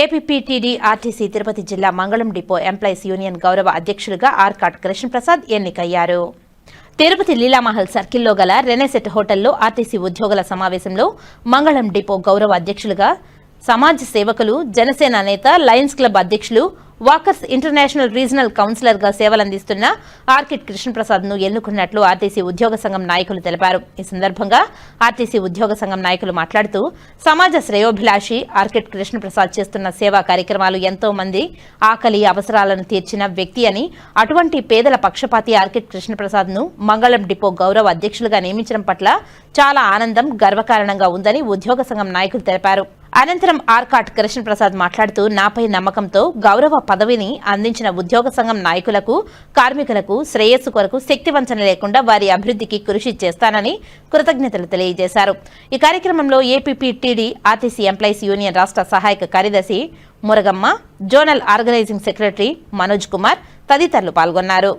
APPTD RTC Tirupati జిల్లా మంగళం depot employees union గౌరవ అధ్యక్షులుగా ఆర్కాట్ కృష్ణప్రసాద్ ఎన్నికయ్యారు. తిరుపతి లీలామహల్ సర్కిల్లో గల రెనెసెట్ హోటల్లో ఆర్టీసీ ఉద్యోగుల సమావేశంలో మంగళం డిపో గౌరవ అధ్యక్షులుగా సమాజ సేవకులు జనసేన నేత లయన్స్ క్లబ్ అధ్యక్షులు వాకర్స్ ఇంటర్నేషనల్ రీజనల్ కౌన్సిలర్గా సేవలందిస్తున్న ఆర్కిడ్ కృష్ణప్రసాద్ను ఎన్నుకున్నట్లు ఆర్టీసీ ఉద్యోగ సంఘం నాయకులు తెలిపారు. ఈ సందర్భంగా ఆర్టీసీ ఉద్యోగ సంఘం నాయకులు మాట్లాడుతూ సమాజ శ్రేయోభిలాషి ఆర్కిడ్ కృష్ణప్రసాద్ చేస్తున్న సేవా కార్యక్రమాలు ఎంతో మంది ఆకలి అవసరాలను తీర్చిన వ్యక్తి అని అటువంటి పేదల పక్షపాతి ఆర్కిడ్ కృష్ణప్రసాద్ను మంగళం డిపో గౌరవ అధ్యక్షులుగా నియమించడం పట్ల చాలా ఆనందం గర్వకారణంగా ఉందని ఉద్యోగ సంఘం నాయకులు తెలిపారు. అనంతరం ఆర్కాట్ కృష్ణప్రసాద్ మాట్లాడుతూ నాపై నమ్మకంతో గౌరవ పదవిని అందించిన ఉద్యోగ సంఘం నాయకులకు కార్మికులకు శ్రేయస్సు కొరకు శక్తివంచన లేకుండా వారి అభివృద్ధికి కృషి చేస్తానని కృతజ్ఞతలు తెలియజేశారు. ఈ కార్యక్రమంలో ఏపీపీటీడీ ఆర్టీసీ ఎంప్లాయీస్ యూనియన్ రాష్ట్ర సహాయక కార్యదర్శి Muragamma zonal organising secretary Manoj Kumar తదితరులు పాల్గొన్నారు.